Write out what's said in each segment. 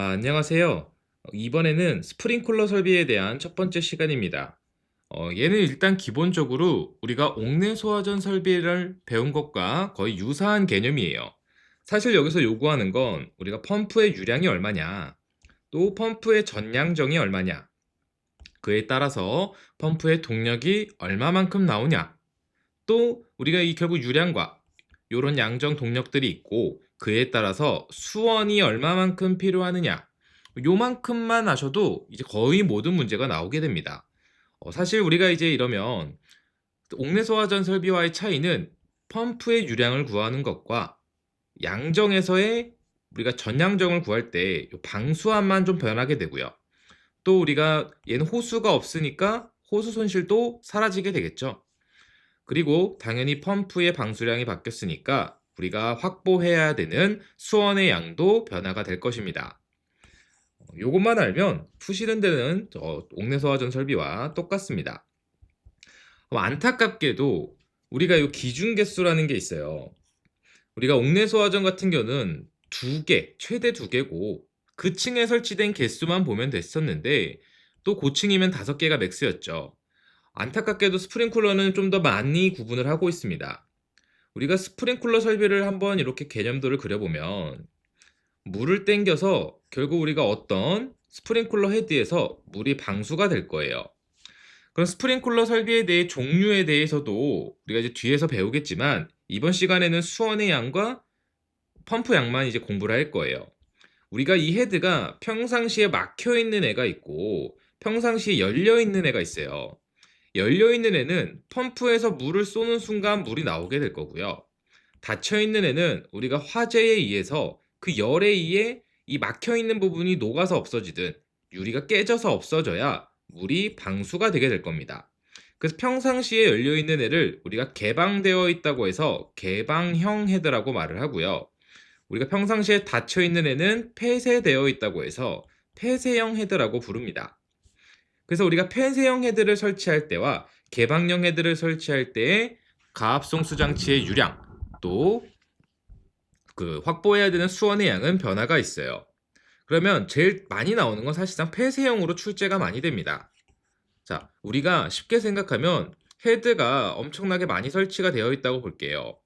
아, 안녕하세요. 이번에는 스프링클러 설비에 대한 첫 번째 시간입니다. 어, 얘는 일단 기본적으로 우리가 옥내 소화전 설비를 배운 것과 거의 유사한 개념이에요. 사실 여기서 요구하는 건 우리가 펌프의 유량이 얼마냐, 또 펌프의 전량정이 얼마냐, 그에 따라서 펌프의 동력이 얼마만큼 나오냐, 또 우리가 이 결국 유량과 이런 양정 동력들이 있고 그에 따라서 수원이 얼마만큼 필요하느냐 요만큼만 아셔도 이제 거의 모든 문제가 나오게 됩니다. 어, 사실 우리가 이제 이러면 옥내 소화전 설비와의 차이는 펌프의 유량을 구하는 것과 양정에서의 우리가 전양정을 구할 때 방수압만 좀 변하게 되고요. 또 우리가 얘는 호수가 없으니까 호수 손실도 사라지게 되겠죠. 그리고 당연히 펌프의 방수량이 바뀌었으니까 우리가 확보해야 되는 수원의 양도 변화가 될 것입니다. 어, 요것만 알면 푸시는 데는 옥내 소화전 설비와 똑같습니다. 어, 안타깝게도 우리가 이 기준 개수라는 게 있어요. 우리가 옥내 소화전 같은 경우는 두 개, 최대 두 개고 그 층에 설치된 개수만 보면 됐었는데 또 고층이면 다섯 개가 맥스였죠. 안타깝게도 스프링쿨러는 좀 더 많이 구분을 하고 있습니다. 우리가 스프링쿨러 설비를 한번 이렇게 개념도를 그려보면 물을 땡겨서 결국 우리가 어떤 스프링쿨러 헤드에서 물이 방수가 될 거예요. 그럼 스프링쿨러 설비에 대해 종류에 대해서도 우리가 이제 뒤에서 배우겠지만 이번 시간에는 수원의 양과 펌프 양만 이제 공부를 할 거예요. 우리가 이 헤드가 평상시에 막혀 있는 애가 있고 평상시에 열려 있는 애가 있어요. 열려 있는 애는 펌프에서 물을 쏘는 순간 물이 나오게 될 거고요. 닫혀 있는 애는 우리가 화재에 의해서 그 열에 의해 이 막혀 있는 부분이 녹아서 없어지든 유리가 깨져서 없어져야 물이 방수가 되게 될 겁니다. 그래서 평상시에 열려 있는 애를 우리가 개방되어 있다고 해서 개방형 헤드라고 말을 하고요. 우리가 평상시에 닫혀 있는 애는 폐쇄되어 있다고 해서 폐쇄형 헤드라고 부릅니다. 그래서 우리가 폐쇄형 헤드를 설치할 때와 개방형 헤드를 설치할 때의 가압송 수장치의 유량 또 그 확보해야 되는 수원의 양은 변화가 있어요. 그러면 제일 많이 나오는 건 사실상 폐쇄형으로 출제가 많이 됩니다. 자, 우리가 쉽게 생각하면 헤드가 엄청나게 많이 설치가 되어 있다고 볼게요.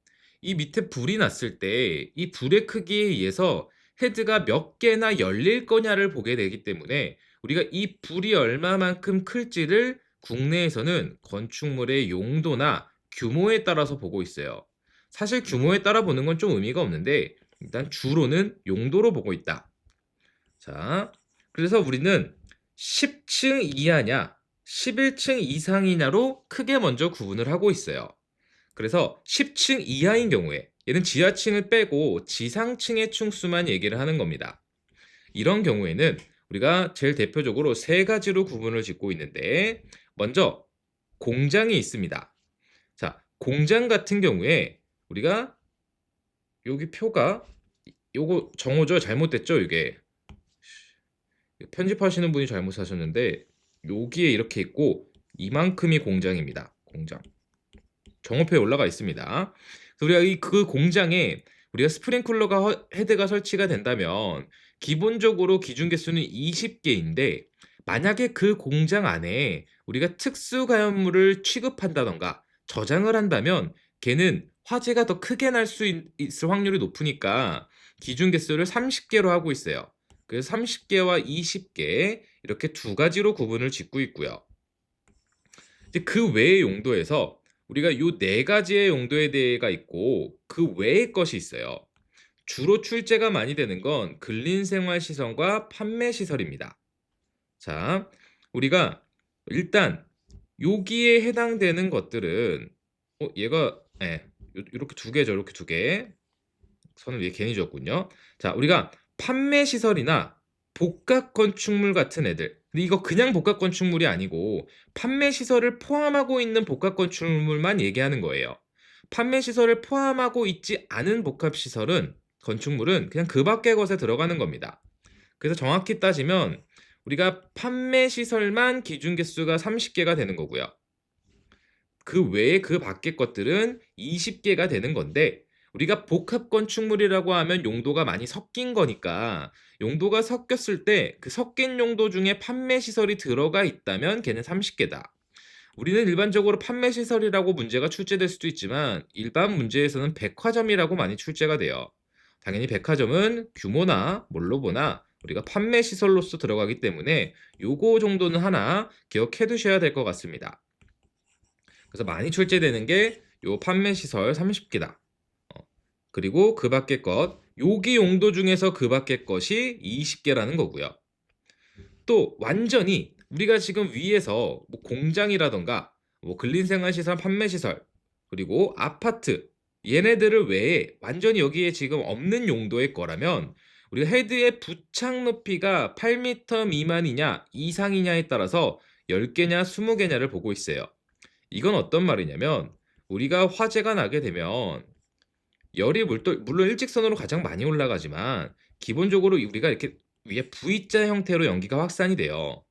이 밑에 불이 났을 때 이 불의 크기에 의해서 헤드가 몇 개나 열릴 거냐를 보게 되기 때문에 우리가 이 불이 얼마만큼 클지를 국내에서는 건축물의 용도나 규모에 따라서 보고 있어요. 사실 규모에 따라 보는 건 좀 의미가 없는데 일단 주로는 용도로 보고 있다. 자, 그래서 우리는 10층 이하냐, 11층 이상이냐로 크게 먼저 구분을 하고 있어요. 그래서 10층 이하인 경우에 얘는 지하층을 빼고 지상층의 층수만 얘기를 하는 겁니다. 이런 경우에는 우리가 제일 대표적으로 세 가지로 구분을 짓고 있는데 먼저 공장이 있습니다. 자, 공장 같은 경우에 우리가 여기 표가 요거 정오죠? 잘못됐죠? 이게 편집하시는 분이 잘못하셨는데 여기에 이렇게 있고 이만큼이 공장입니다. 공장. 정오표에 올라가 있습니다. 우리가 이 그 공장에 우리가 스프링클러가 헤드가 설치가 된다면 기본적으로 기준 개수는 20개인데 만약에 그 공장 안에 우리가 특수 가연물을 취급한다던가 저장을 한다면 걔는 화재가 더 크게 날 수 있을 확률이 높으니까 기준 개수를 30개로 하고 있어요. 그래서 30개와 20개 이렇게 두 가지로 구분을 짓고 있고요. 이제 그 외의 용도에서 우리가 이네 가지의 용도에 대해가 있고 그 외의 것이 있어요. 주로 출제가 많이 되는 건 근린생활시설과 판매시설입니다. 자, 우리가 일단 여기에 해당되는 것들은 어, 얘가 예, 이렇게 두 개죠. 이렇게 두 개. 선을 위에 괜히 줬군요. 자, 우리가 판매시설이나 복합 건축물 같은 애들. 근데 이거 그냥 복합 건축물이 아니고 판매 시설을 포함하고 있는 복합 건축물만 얘기하는 거예요. 판매 시설을 포함하고 있지 않은 복합 시설은 건축물은 그냥 그 밖의 것에 들어가는 겁니다. 그래서 정확히 따지면 우리가 판매 시설만 기준 개수가 30개가 되는 거고요. 그 외에 그 밖의 것들은 20개가 되는 건데 우리가 복합 건축물이라고 하면 용도가 많이 섞인 거니까 용도가 섞였을 때 그 섞인 용도 중에 판매 시설이 들어가 있다면 걔는 30개다. 우리는 일반적으로 판매 시설이라고 문제가 출제될 수도 있지만 일반 문제에서는 백화점이라고 많이 출제가 돼요. 당연히 백화점은 규모나 뭘로 보나 우리가 판매 시설로서 들어가기 때문에 요거 정도는 하나 기억해 두셔야 될 것 같습니다. 그래서 많이 출제되는 게 요 판매 시설 30개다. 어, 그리고 그 밖의 것, 요기 용도 중에서 그 밖의 것이 20개라는 거고요. 또 완전히 우리가 지금 위에서 뭐 공장이라던가 뭐 근린생활시설 판매 시설 그리고 아파트 얘네들을 외에 완전히 여기에 지금 없는 용도의 거라면 우리가 헤드의 부착 높이가 8m 미만이냐 이상이냐에 따라서 10개냐 20개냐를 보고 있어요. 이건 어떤 말이냐면 우리가 화재가 나게 되면 열이 물론 일직선으로 가장 많이 올라가지만 기본적으로 우리가 이렇게 위에 V자 형태로 연기가 확산이 돼요.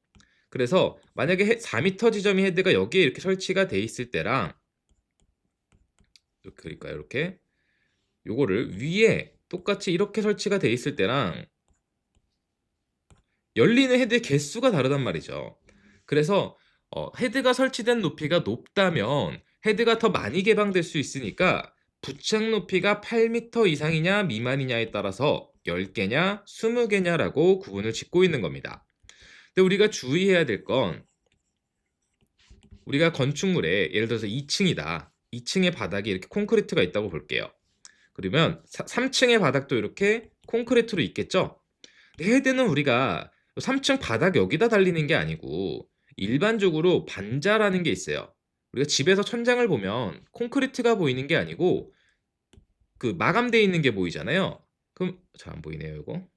그래서 만약에 해- 4m 지점이 헤드가 여기에 이렇게 설치가 돼 있을 때랑 이렇게 그릴까요? 이렇게 요거를 위에 똑같이 이렇게 설치가 돼 있을 때랑 열리는 헤드의 개수가 다르단 말이죠. 그래서 어, 헤드가 설치된 높이가 높다면 헤드가 더 많이 개방될 수 있으니까 부착 높이가 8m 이상이냐 미만이냐에 따라서 10개냐 20개냐라고 구분을 짓고 있는 겁니다. 근데 우리가 주의해야 될 건 우리가 건축물에 예를 들어서 2층이다. 2층의 바닥에 이렇게 콘크리트가 있다고 볼게요. 그러면 3층의 바닥도 이렇게 콘크리트로 있겠죠? 헤드는 우리가 3층 바닥 여기다 달리는 게 아니고 일반적으로 반자라는 게 있어요. 우리가 집에서 천장을 보면 콘크리트가 보이는 게 아니고 그 마감되어 있는 게 보이잖아요. 그럼 잘 안 보이네요, 이거.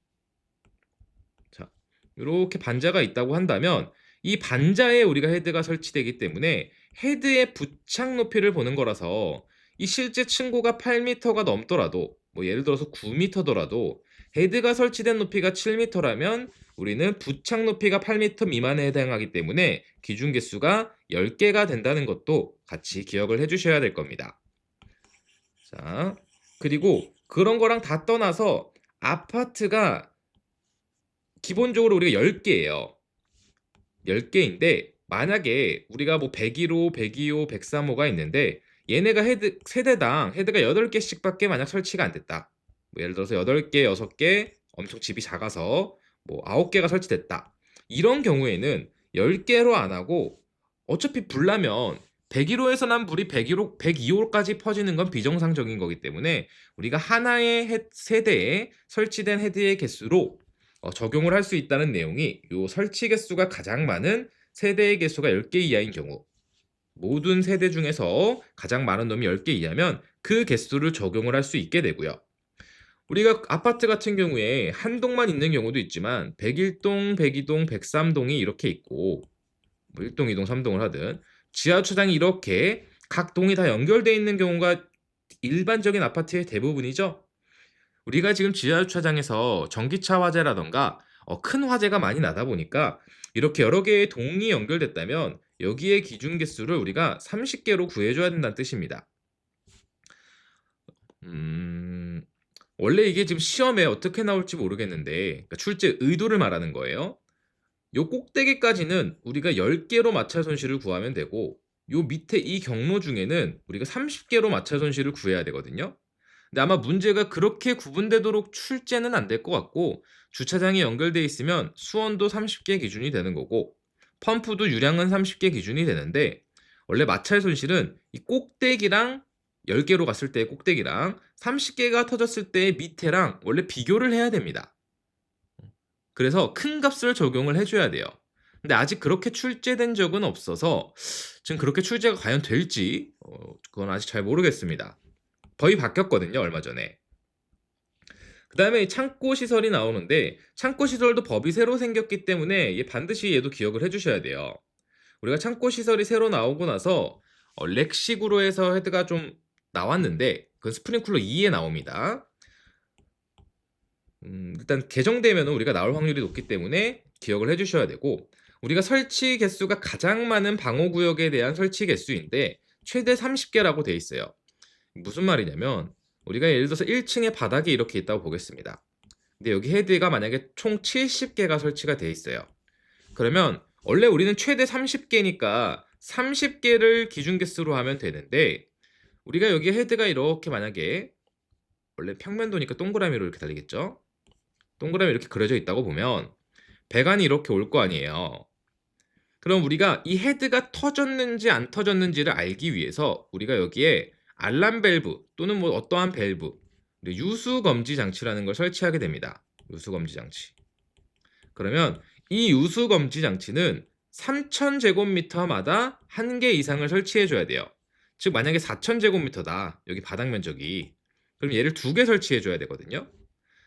자, 이렇게 반자가 있다고 한다면 이 반자에 우리가 헤드가 설치되기 때문에 헤드의 부착 높이를 보는 거라서 이 실제 층고가 8m가 넘더라도 뭐 예를 들어서 9m더라도 헤드가 설치된 높이가 7m라면 우리는 부착 높이가 8m 미만에 해당하기 때문에 기준 개수가 10개가 된다는 것도 같이 기억을 해 주셔야 될 겁니다. 자, 그리고 그런 거랑 다 떠나서 아파트가 기본적으로 우리가 10개예요. 10개인데 만약에 우리가 뭐 101호, 102호, 103호가 있는데 얘네가 헤드 세대당 헤드가 8개씩밖에 만약 설치가 안 됐다. 뭐 예를 들어서 8개, 6개 엄청 집이 작아서 뭐 9개가 설치됐다. 이런 경우에는 10개로 안 하고 어차피 불나면 101호에서 난 불이 101호, 102호까지 퍼지는 건 비정상적인 거기 때문에 우리가 하나의 헤- 세대에 설치된 헤드의 개수로 어, 적용을 할 수 있다는 내용이 요 설치 개수가 가장 많은 세대의 개수가 10개 이하인 경우 모든 세대 중에서 가장 많은 놈이 10개 이하면 그 개수를 적용을 할 수 있게 되고요. 우리가 아파트 같은 경우에 한 동만 있는 경우도 있지만 101동, 102동, 103동이 이렇게 있고 뭐 1동, 2동, 3동을 하든 지하 주차장이 이렇게 각 동이 다 연결되어 있는 경우가 일반적인 아파트의 대부분이죠. 우리가 지금 지하 주차장에서 전기차 화재라던가 어, 큰 화재가 많이 나다 보니까 이렇게 여러 개의 동이 연결됐다면 여기에 기준 개수를 우리가 30개로 구해줘야 된다는 뜻입니다. 음, 원래 이게 지금 시험에 어떻게 나올지 모르겠는데 그러니까 출제 의도를 말하는 거예요. 요 꼭대기까지는 우리가 10개로 마찰 손실을 구하면 되고 요 밑에 이 경로 중에는 우리가 30개로 마찰 손실을 구해야 되거든요. 근데 아마 문제가 그렇게 구분되도록 출제는 안 될 것 같고 주차장이 연결돼 있으면 수원도 30개 기준이 되는 거고 펌프도 유량은 30개 기준이 되는데 원래 마찰 손실은 이 꼭대기랑 10개로 갔을 때의 꼭대기랑 30개가 터졌을 때의 밑에랑 원래 비교를 해야 됩니다. 그래서 큰 값을 적용을 해줘야 돼요. 근데 아직 그렇게 출제된 적은 없어서 지금 그렇게 출제가 과연 될지 어, 그건 아직 잘 모르겠습니다. 거의 바뀌었거든요, 얼마 전에. 그 다음에 창고 시설이 나오는데 창고 시설도 법이 새로 생겼기 때문에 얘 반드시 얘도 기억을 해주셔야 돼요. 우리가 창고 시설이 새로 나오고 나서 어, 렉식으로 해서 헤드가 좀 나왔는데 그 스프링쿨러 2에 나옵니다. 음, 일단 개정되면 우리가 나올 확률이 높기 때문에 기억을 해주셔야 되고 우리가 설치 개수가 가장 많은 방호구역에 대한 설치 개수인데 최대 30개라고 돼 있어요. 무슨 말이냐면 우리가 예를 들어서 1층에 바닥이 이렇게 있다고 보겠습니다. 근데 여기 헤드가 만약에 총 70개가 설치가 돼 있어요. 그러면 원래 우리는 최대 30개니까 30개를 기준 개수로 하면 되는데 우리가 여기 헤드가 이렇게 만약에 원래 평면도니까 동그라미로 이렇게 달리겠죠? 동그라미 이렇게 그려져 있다고 보면 배관이 이렇게 올 거 아니에요. 그럼 우리가 이 헤드가 터졌는지 안 터졌는지를 알기 위해서 우리가 여기에 알람 밸브 또는 뭐 어떠한 밸브 유수 검지 장치라는 걸 설치하게 됩니다. 유수 검지 장치. 그러면 이 유수 검지 장치는 3000제곱미터마다 한 개 이상을 설치해 줘야 돼요. 즉 만약에 4000제곱미터다. 여기 바닥 면적이. 그럼 얘를 두 개 설치해 줘야 되거든요.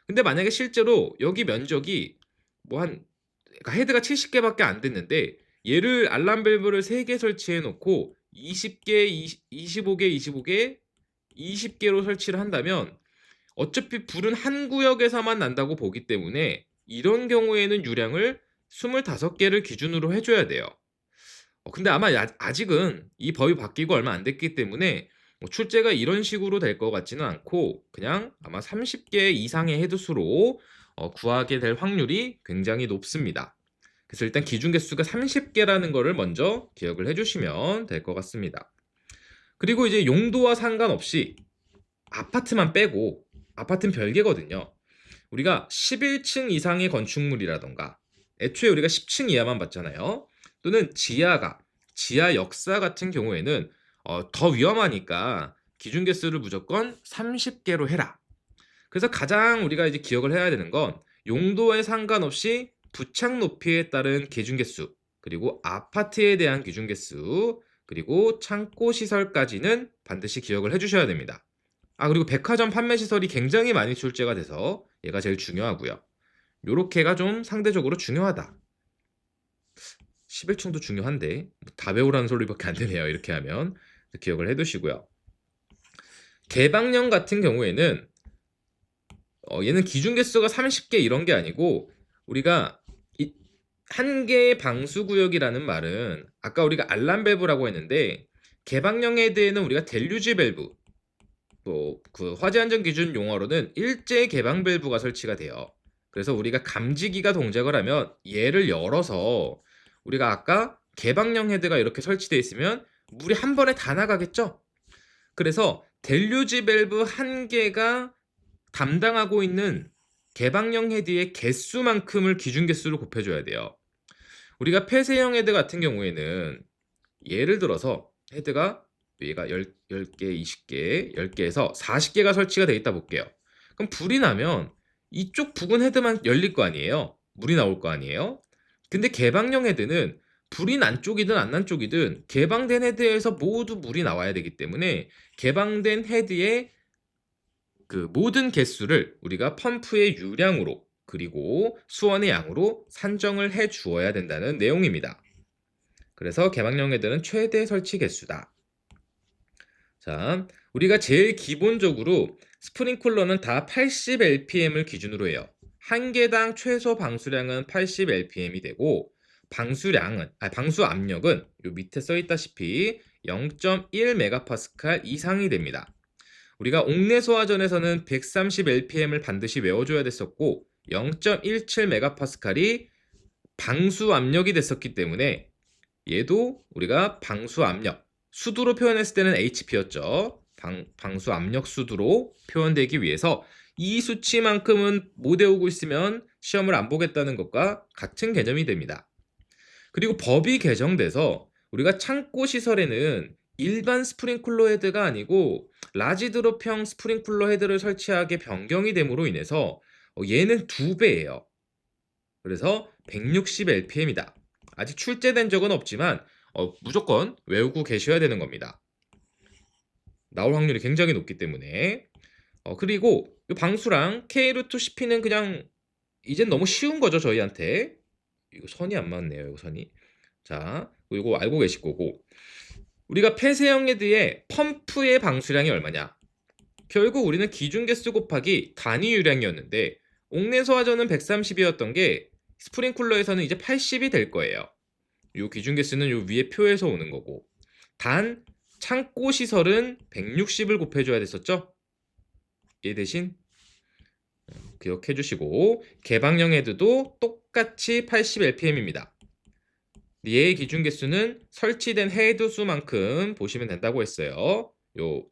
근데 만약에 실제로 여기 면적이 뭐한 그러니까 헤드가 70개밖에 안 됐는데 얘를 알람 밸브를 3개 설치해 놓고 20개, 20, 25개, 25개, 20개로 설치를 한다면 어차피 불은 한 구역에서만 난다고 보기 때문에 이런 경우에는 유량을 25개를 기준으로 해줘야 돼요. 어, 근데 아마 야- 아직은 이 법이 바뀌고 얼마 안 됐기 때문에 뭐 출제가 이런 식으로 될 것 같지는 않고 그냥 아마 30개 이상의 헤드수로 어, 구하게 될 확률이 굉장히 높습니다. 그래서 일단 기준 개수가 30개라는 거를 먼저 기억을 해주시면 될 것 같습니다. 그리고 이제 용도와 상관없이 아파트만 빼고 아파트는 별개거든요. 우리가 11층 이상의 건축물이라던가 애초에 우리가 10층 이하만 봤잖아요. 또는 지하가 지하 역사 같은 경우에는 어, 더 위험하니까 기준 개수를 무조건 30개로 해라. 그래서 가장 우리가 이제 기억을 해야 되는 건 용도에 상관없이 부착 높이에 따른 기준 개수 그리고 아파트에 대한 기준 개수 그리고 창고 시설까지는 반드시 기억을 해주셔야 됩니다. 아 그리고 백화점 판매 시설이 굉장히 많이 출제가 돼서 얘가 제일 중요하고요. 요렇게가 좀 상대적으로 중요하다. 11층도 중요한데 뭐다 배우라는 소리밖에 안 되네요. 이렇게 하면 기억을 해두시고요. 개방형 같은 경우에는 어, 얘는 기준 개수가 30개 이런 게 아니고 우리가 이, 한 개의 방수 구역이라는 말은 아까 우리가 알람 밸브라고 했는데 개방형 헤드에는 우리가 델류지 밸브 뭐 그 화재 안전 기준 용어로는 일제 개방 밸브가 설치가 돼요. 그래서 우리가 감지기가 동작을 하면 얘를 열어서 우리가 아까 개방형 헤드가 이렇게 설치되어 있으면 물이 한 번에 다 나가겠죠? 그래서 델류지 밸브 한 개가 담당하고 있는 개방형 헤드의 개수만큼을 기준 개수로 곱해줘야 돼요. 우리가 폐쇄형 헤드 같은 경우에는 예를 들어서 헤드가 얘가 10, 10개, 20개, 10개에서 40개가 설치가 돼 있다 볼게요. 그럼 불이 나면 이쪽 부근 헤드만 열릴 거 아니에요? 물이 나올 거 아니에요? 근데 개방형 헤드는 불이 난 쪽이든 안 난 쪽이든 개방된 헤드에서 모두 물이 나와야 되기 때문에 개방된 헤드의 그 모든 개수를 우리가 펌프의 유량으로 그리고 수원의 양으로 산정을 해 주어야 된다는 내용입니다. 그래서 헤드는 최대 설치 개수다. 자, 우리가 제일 기본적으로 스프링클러는 다 80 LPM을 기준으로 해요. 한 개당 최소 방수량은 80 LPM이 되고 방수량은 아 방수 압력은 요 밑에 써 있다시피 0.1 메가파스칼 이상이 됩니다. 우리가 옥내 소화전에서는 130 LPM을 반드시 외워줘야 됐었고 0.17 메가파스칼이 방수 압력이 됐었기 때문에 얘도 우리가 방수 압력 수두로 표현했을 때는 HP였죠. 방, 방수 압력 수두로 표현되기 위해서 이 수치만큼은 못 외우고 있으면 시험을 안 보겠다는 것과 같은 개념이 됩니다. 그리고 법이 개정돼서 우리가 창고 시설에는 일반 스프링클러 헤드가 아니고 라지 드롭형 스프링클러 헤드를 설치하게 변경이 됨으로 인해서 어, 얘는 두 배예요. 그래서 160 LPM이다. 아직 출제된 적은 없지만 어, 무조건 외우고 계셔야 되는 겁니다. 나올 확률이 굉장히 높기 때문에 어, 그리고 이 방수랑 K-루트 CP는 그냥 이젠 너무 쉬운 거죠 저희한테 이거 선이 안 맞네요 이거 선이 자 이거 알고 계실 거고 우리가 폐쇄형 헤드의 펌프의 방수량이 얼마냐 결국 우리는 기준 개수 곱하기 단위 유량이었는데 옥내 소화전은 130이었던 게 스프링 쿨러에서는 이제 80이 될 거예요 요 기준 개수는 요 위에 표에서 오는 거고 단 창고 시설은 160을 곱해 줘야 됐었죠? 얘 대신 기억해 주시고 개방형 헤드도 똑같이 80lpm입니다. 얘의 기준 개수는 설치된 헤드 수만큼 보시면 된다고 했어요. 요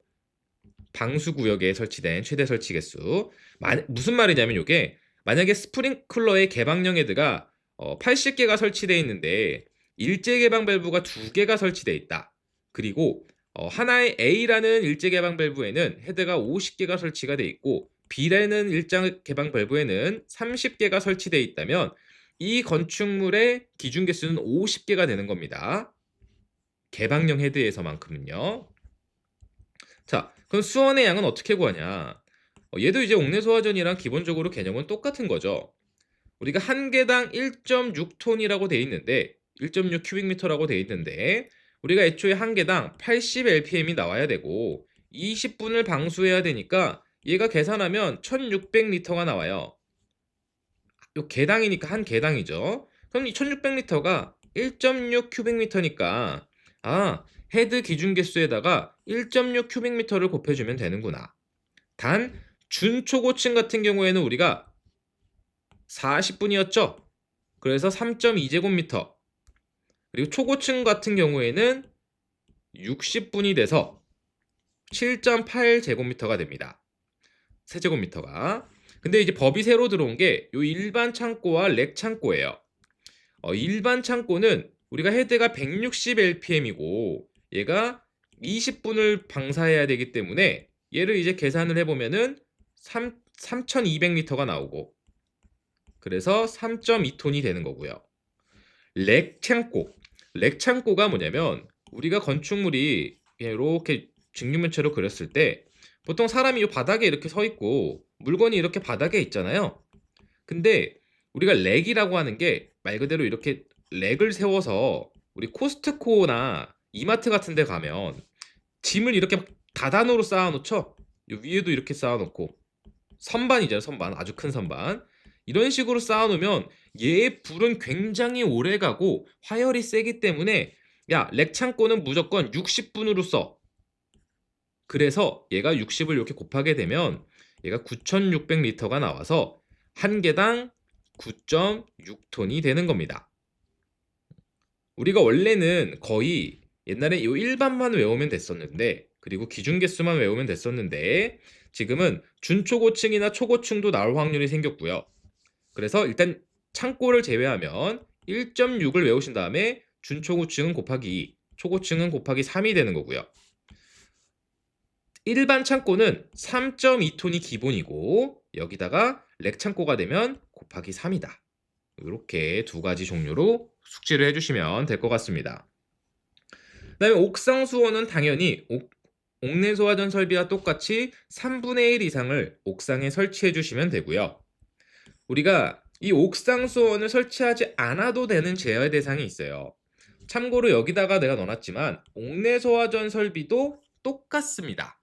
방수 구역에 설치된 최대 설치 개수. 마- 무슨 말이냐면 이게 만약에 스프링클러의 개방형 헤드가 어, 80개가 설치되어 있는데 일제 개방 밸브가 두 개가 설치되어 있다. 그리고 어, 하나의 A라는 일제 개방 밸브에는 헤드가 50개가 설치가 되어 있고 B라는 일장 개방 밸브에는 30개가 설치되어 있다면 이 건축물의 기준 개수는 50개가 되는 겁니다. 개방형 헤드에서만큼은요. 자, 그럼 수원의 양은 어떻게 구하냐? 어, 얘도 이제 옥내 소화전이랑 기본적으로 개념은 똑같은 거죠. 우리가 한 개당 1.6톤이라고 돼 있는데 1.6 큐빅미터라고 돼 있는데 우리가 애초에 한 개당 80 lpm이 나와야 되고 20분을 방수해야 되니까 얘가 계산하면 1600리터가 나와요. 요 개당이니까 한 개당이죠. 그럼 이 1600리터가 1.6 큐빅미터니까 아 헤드 기준 개수에다가 1.6 큐빅미터를 곱해주면 되는구나. 단 준초고층 같은 경우에는 우리가 40분이었죠. 그래서 3.2제곱미터. 그리고 초고층 같은 경우에는 60분이 돼서 7.8제곱미터가 됩니다. 세제곱미터가. 근데 이제 법이 새로 들어온 게요 일반 창고와 렉 창고예요. 어, 일반 창고는 우리가 헤드가 160lpm이고 얘가 20분을 방사해야 되기 때문에 얘를 이제 계산을 해보면은 3, 3200리터가 나오고 그래서 3.2톤이 되는 거고요. 렉 창고. 렉 창고가 뭐냐면 우리가 건축물이 이렇게 직육면체로 그렸을 때 보통 사람이 이 바닥에 이렇게 서 있고 물건이 이렇게 바닥에 있잖아요. 근데 우리가 렉이라고 하는 게 말 그대로 이렇게 렉을 세워서 우리 코스트코나 이마트 같은 데 가면 짐을 이렇게 다단으로 쌓아놓죠. 요 위에도 이렇게 쌓아놓고 선반이잖아요. 선반. 아주 큰 선반. 이런 식으로 쌓아놓으면 얘의 불은 굉장히 오래 가고 화열이 세기 때문에 야, 렉 창고는 무조건 60분으로 써. 그래서 얘가 60을 이렇게 곱하게 되면 얘가 9,600리터가 나와서 한 개당 9.6톤이 되는 겁니다. 우리가 원래는 거의 옛날에 이 일반만 외우면 됐었는데 그리고 기준 개수만 외우면 됐었는데 지금은 준초고층이나 초고층도 나올 확률이 생겼고요. 그래서 일단 창고를 제외하면 1.6을 외우신 다음에 준초고층은 곱하기 2, 초고층은 곱하기 3이 되는 거고요. 일반 창고는 3.2톤이 기본이고 여기다가 렉 창고가 되면 곱하기 3이다. 이렇게 두 가지 종류로 숙지를 해주시면 될 것 같습니다. 그다음에 옥상 수원은 당연히 옥, 옥내 소화전 설비와 똑같이 3분의 1 이상을 옥상에 설치해 주시면 되고요. 우리가 이 옥상 수원을 설치하지 않아도 되는 제어 대상이 있어요. 참고로 여기다가 내가 넣어놨지만 옥내 소화전 설비도 똑같습니다.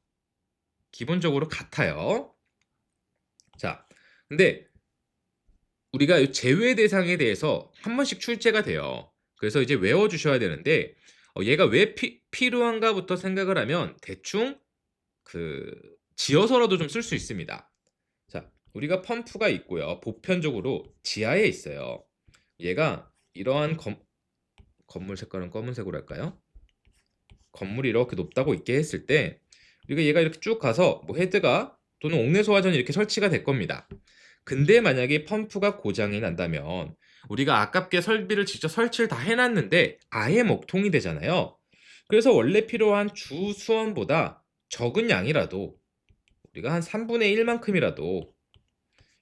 기본적으로 같아요. 자, 근데 우리가 이 제외 대상에 대해서 한 번씩 출제가 돼요. 그래서 이제 외워주셔야 되는데 어, 얘가 왜 피- 필요한가부터 생각을 하면 대충 그 지어서라도 좀 쓸 수 있습니다. 자, 우리가 펌프가 있고요. 보편적으로 지하에 있어요. 얘가 이러한 건, 건물 색깔은 검은색으로 할까요? 건물이 이렇게 높다고 있게 했을 때 우리가 얘가 이렇게 쭉 가서 뭐 헤드가 또는 옥내 소화전이 이렇게 설치가 될 겁니다. 근데 만약에 펌프가 고장이 난다면 우리가 아깝게 설비를 직접 설치를 다 해놨는데 아예 먹통이 되잖아요. 그래서 원래 필요한 주 수원보다 적은 양이라도 우리가 한 3분의 1만큼이라도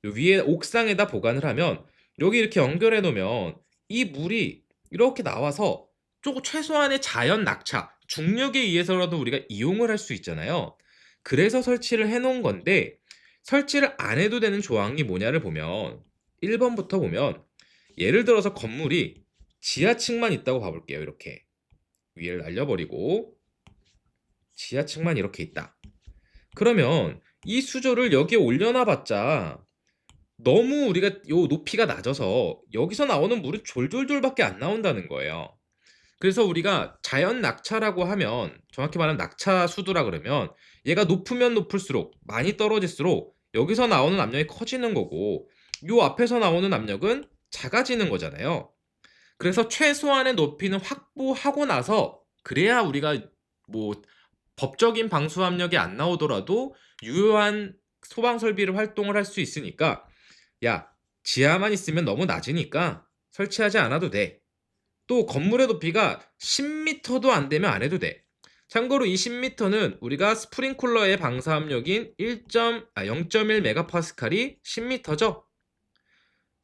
위에 옥상에다 보관을 하면 여기 이렇게 연결해 놓으면 이 물이 이렇게 나와서 조금 최소한의 자연 낙차, 중력에 의해서라도 우리가 이용을 할 수 있잖아요. 그래서 설치를 해 놓은 건데 설치를 안 해도 되는 조항이 뭐냐를 보면 1번부터 보면 예를 들어서 건물이 지하층만 있다고 봐볼게요. 이렇게 위를 날려버리고 지하층만 이렇게 있다. 그러면 이 수조를 여기에 올려놔봤자 너무 우리가 요 높이가 낮아서 여기서 나오는 물은 졸졸졸밖에 안 나온다는 거예요. 그래서 우리가 자연 낙차라고 하면 정확히 말하면 낙차 수도라 그러면 얘가 높으면 높을수록 많이 떨어질수록 여기서 나오는 압력이 커지는 거고 요 앞에서 나오는 압력은 작아지는 거잖아요. 그래서 최소한의 높이는 확보하고 나서 그래야 우리가 뭐 법적인 방수 압력이 안 나오더라도 유효한 소방 설비를 활동을 할 수 있으니까 야 지하만 있으면 너무 낮으니까 설치하지 않아도 돼. 또 건물의 높이가 10m도 안 되면 안 해도 돼. 참고로 이 10m는 우리가 스프링쿨러의 방사 압력인 1. 아, 0.1 메가파스칼이 10m죠.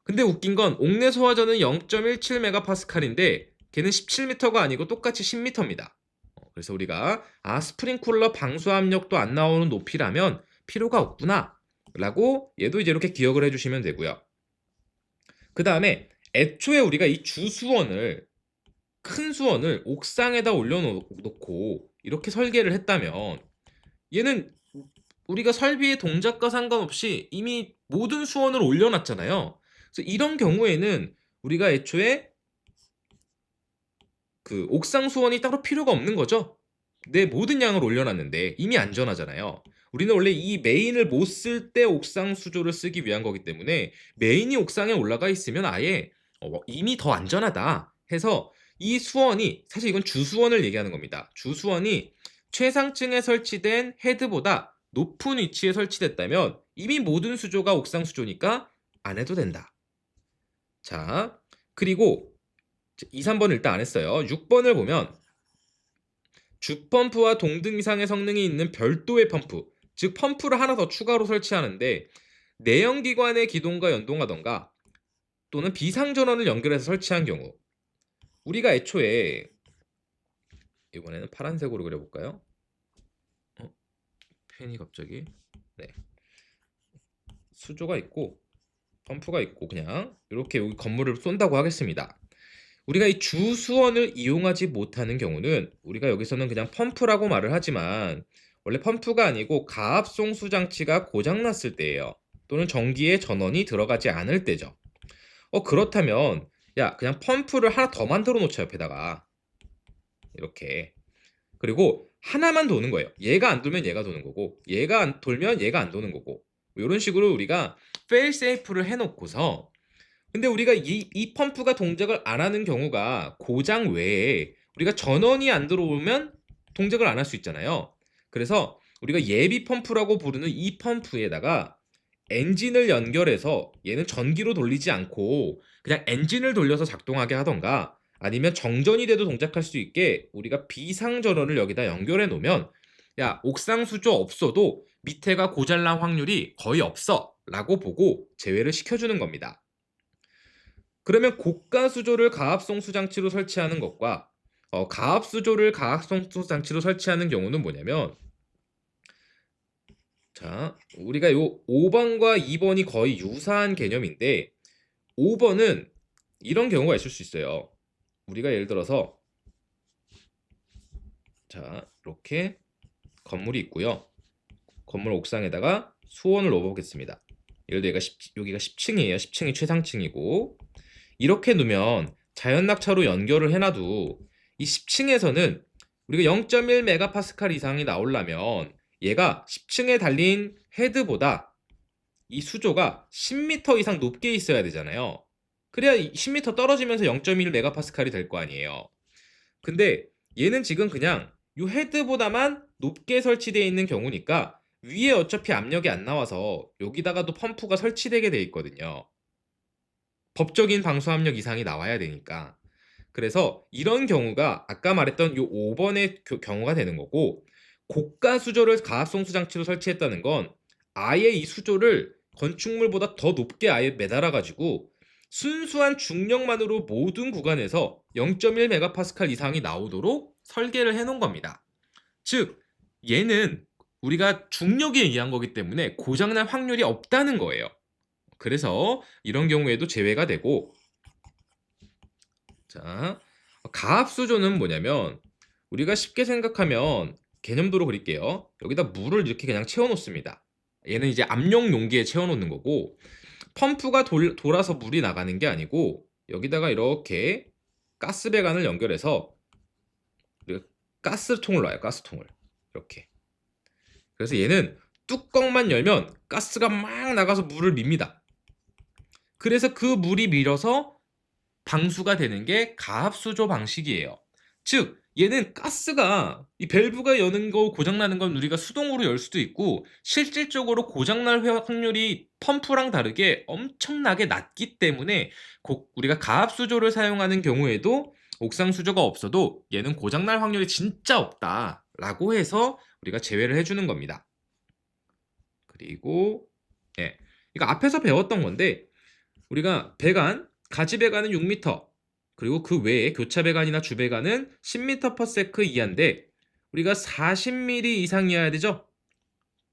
근데 웃긴 건 옥내 소화전은 0.17 메가파스칼인데 걔는 17m가 아니고 똑같이 10m입니다. 그래서 우리가 아 스프링 쿨러 방수 압력도 안 나오는 높이라면 필요가 없구나 라고 얘도 이제 이렇게 기억을 해주시면 되고요. 그 다음에 애초에 우리가 이 주수원을 큰 수원을 옥상에다 올려놓고 이렇게 설계를 했다면 얘는 우리가 설비의 동작과 상관없이 이미 모든 수원을 올려놨잖아요. 그래서 이런 경우에는 우리가 애초에 그 옥상 수원이 따로 필요가 없는 거죠. 내 모든 양을 올려놨는데 이미 안전하잖아요. 우리는 원래 이 메인을 못 쓸 때 옥상 수조를 쓰기 위한 거기 때문에 메인이 옥상에 올라가 있으면 아예 어, 이미 더 안전하다 해서 이 수원이 사실 이건 주수원을 얘기하는 겁니다. 주수원이 최상층에 설치된 헤드보다 높은 위치에 설치됐다면 이미 모든 수조가 옥상 수조니까 안 해도 된다. 자, 그리고 2, 3번 일단 안 했어요. 6번을 보면 주펌프와 동등 이상의 성능이 있는 별도의 펌프, 즉 펌프를 하나 더 추가로 설치하는데 내연기관의 기동과 연동하던가 또는 비상전원을 연결해서 설치한 경우 우리가 애초에 이번에는 파란색으로 그려볼까요? 어? 펜이 갑자기 네 수조가 있고 펌프가 있고 그냥 이렇게 여기 건물을 쏜다고 하겠습니다. 우리가 이 주수원을 이용하지 못하는 경우는 우리가 여기서는 그냥 펌프라고 말을 하지만 원래 펌프가 아니고 가압송수 장치가 고장났을 때예요. 또는 전기에 전원이 들어가지 않을 때죠. 어 그렇다면 야 그냥 펌프를 하나 더 만들어 놓자 옆에다가 이렇게 그리고 하나만 도는 거예요. 얘가 안 돌면 얘가 도는 거고 얘가 안 돌면 얘가 안 도는 거고 이런 식으로 우리가 페일 세이프를 해놓고서 근데 우리가 이, 이 펌프가 동작을 안 하는 경우가 고장 외에 우리가 전원이 안 들어오면 동작을 안 할 수 있잖아요. 그래서 우리가 예비 펌프라고 부르는 이 펌프에다가 엔진을 연결해서 얘는 전기로 돌리지 않고 그냥 엔진을 돌려서 작동하게 하던가 아니면 정전이 돼도 동작할 수 있게 우리가 비상 전원을 여기다 연결해 놓으면 야 옥상 수조 없어도 밑에가 고장난 확률이 거의 없어 라고 보고 제외를 시켜주는 겁니다. 그러면 고가 수조를 가압송수 장치로 설치하는 것과 어, 가압 수조를 가압송수 장치로 설치하는 경우는 뭐냐면 자, 우리가 요 5번과 2번이 거의 유사한 개념인데 5번은 이런 경우가 있을 수 있어요. 우리가 예를 들어서 자, 이렇게 건물이 있고요. 건물 옥상에다가 수원을 넣어보겠습니다. 예를 들어 여기가, 10, 여기가 10층이에요. 10층이 최상층이고 이렇게 놓으면 자연 낙차로 연결을 해놔도 이 10층에서는 우리가 0.1 메가파스칼 이상이 나오려면 얘가 10층에 달린 헤드보다 이 수조가 10m 이상 높게 있어야 되잖아요. 그래야 10m 떨어지면서 0.1 메가파스칼이 될 거 아니에요. 근데 얘는 지금 그냥 이 헤드보다만 높게 설치되어 있는 경우니까 위에 어차피 압력이 안 나와서 여기다가도 펌프가 설치되게 돼 있거든요. 법적인 방수 압력 이상이 나와야 되니까. 그래서 이런 경우가 아까 말했던 이 5번의 경우가 되는 거고 고가 수조를 가압송수 장치로 설치했다는 건 아예 이 수조를 건축물보다 더 높게 아예 매달아 가지고 순수한 중력만으로 모든 구간에서 0.1 메가파스칼 이상이 나오도록 설계를 해 놓은 겁니다. 즉 얘는 우리가 중력에 의한 거기 때문에 고장날 확률이 없다는 거예요. 그래서 이런 경우에도 제외가 되고 자 가압 수조는 뭐냐면 우리가 쉽게 생각하면 개념도로 그릴게요. 여기다 물을 이렇게 그냥 채워 놓습니다. 얘는 이제 압력 용기에 채워 놓는 거고 펌프가 돌, 돌아서 물이 나가는 게 아니고 여기다가 이렇게 가스 배관을 연결해서 가스통을 놔요. 가스통을 이렇게. 그래서 얘는 뚜껑만 열면 가스가 막 나가서 물을 밉니다. 그래서 그 물이 밀어서 방수가 되는 게 가압수조 방식이에요. 즉 얘는 가스가 이 밸브가 여는 거 고장나는 건 우리가 수동으로 열 수도 있고 실질적으로 고장날 회- 확률이 펌프랑 다르게 엄청나게 낮기 때문에 고- 우리가 가압수조를 사용하는 경우에도 옥상 수조가 없어도 얘는 고장날 확률이 진짜 없다라고 해서 우리가 제외를 해주는 겁니다. 그리고 예, 이거 앞에서 배웠던 건데 우리가 배관 가지 배관은 6m 그리고 그 외에 교차 배관이나 주 배관은 10m/s 이하인데 우리가 40mm 이상이어야 되죠.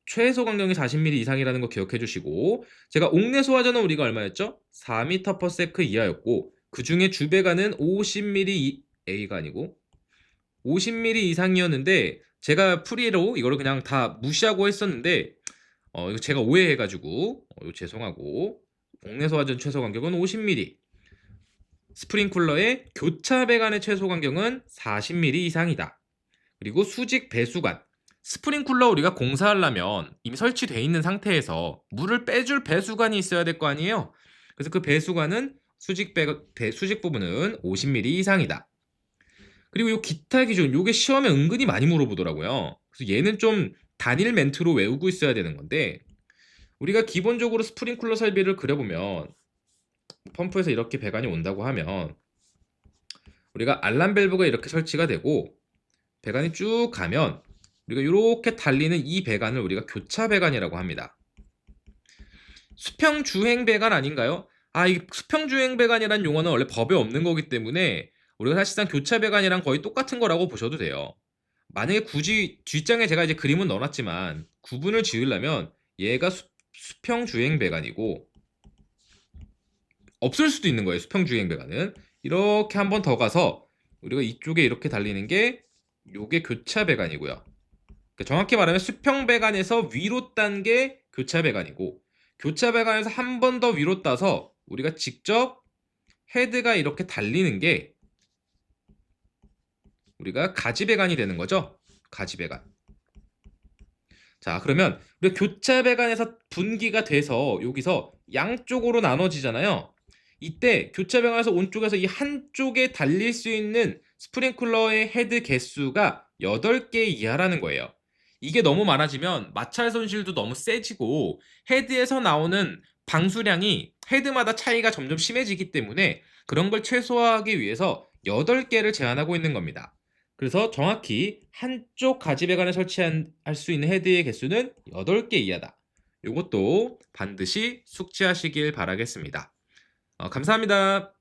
최소 간격이 40mm 이상이라는 거 기억해 주시고 제가 옥내 소화전은 우리가 얼마였죠? 4m/s 이하였고 그 중에 주 배관은 50mm 이- A가 아니고 50mm 이상이었는데 제가 프리로 이거를 그냥 다 무시하고 했었는데 어 이거 제가 오해해가지고 어, 죄송하고 옥내 소 화전 최소 간격은 50mm 스프링쿨러의 교차 배관의 최소 간격은 40mm 이상이다. 그리고 수직 배수관 스프링쿨러 우리가 공사하려면 이미 설치되어 있는 상태에서 물을 빼줄 배수관이 있어야 될 거 아니에요. 그래서 그 배수관은 수직 배, 배- 수직 부분은 50mm 이상이다. 그리고 요 기타 기준 요게 시험에 은근히 많이 물어보더라고요. 그래서 얘는 좀 단일 멘트로 외우고 있어야 되는 건데 우리가 기본적으로 스프링쿨러 설비를 그려보면 펌프에서 이렇게 배관이 온다고 하면 우리가 알람 밸브가 이렇게 설치가 되고 배관이 쭉 가면 우리가 이렇게 달리는 이 배관을 우리가 교차 배관이라고 합니다. 수평 주행 배관 아닌가요? 아, 이 수평 주행 배관이란 용어는 원래 법에 없는 거기 때문에 우리가 사실상 교차 배관이랑 거의 똑같은 거라고 보셔도 돼요. 만약에 굳이 뒷장에 제가 이제 그림은 넣어놨지만 구분을 지으려면 얘가 수, 수평 주행 배관이고 없을 수도 있는 거예요. 수평 주행 배관은 이렇게 한 번 더 가서 우리가 이쪽에 이렇게 달리는 게 요게 교차 배관이고요. 그러니까 정확히 말하면 수평 배관에서 위로 딴 게 교차 배관이고 교차 배관에서 한 번 더 위로 따서 우리가 직접 헤드가 이렇게 달리는 게 우리가 가지 배관이 되는 거죠. 가지 배관. 자, 그러면 우리가 교차 배관에서 분기가 돼서 여기서 양쪽으로 나눠지잖아요. 이때 교차 배관에서 온 쪽에서 이 한쪽에 달릴 수 있는 스프링클러의 헤드 개수가 8개 이하라는 거예요. 이게 너무 많아지면 마찰 손실도 너무 세지고 헤드에서 나오는 방수량이 헤드마다 차이가 점점 심해지기 때문에 그런 걸 최소화하기 위해서 8개를 제한하고 있는 겁니다. 그래서 정확히 한쪽 가지 배관에 설치할 수 있는 헤드의 개수는 8개 이하다. 이것도 반드시 숙지하시길 바라겠습니다. 어, 감사합니다.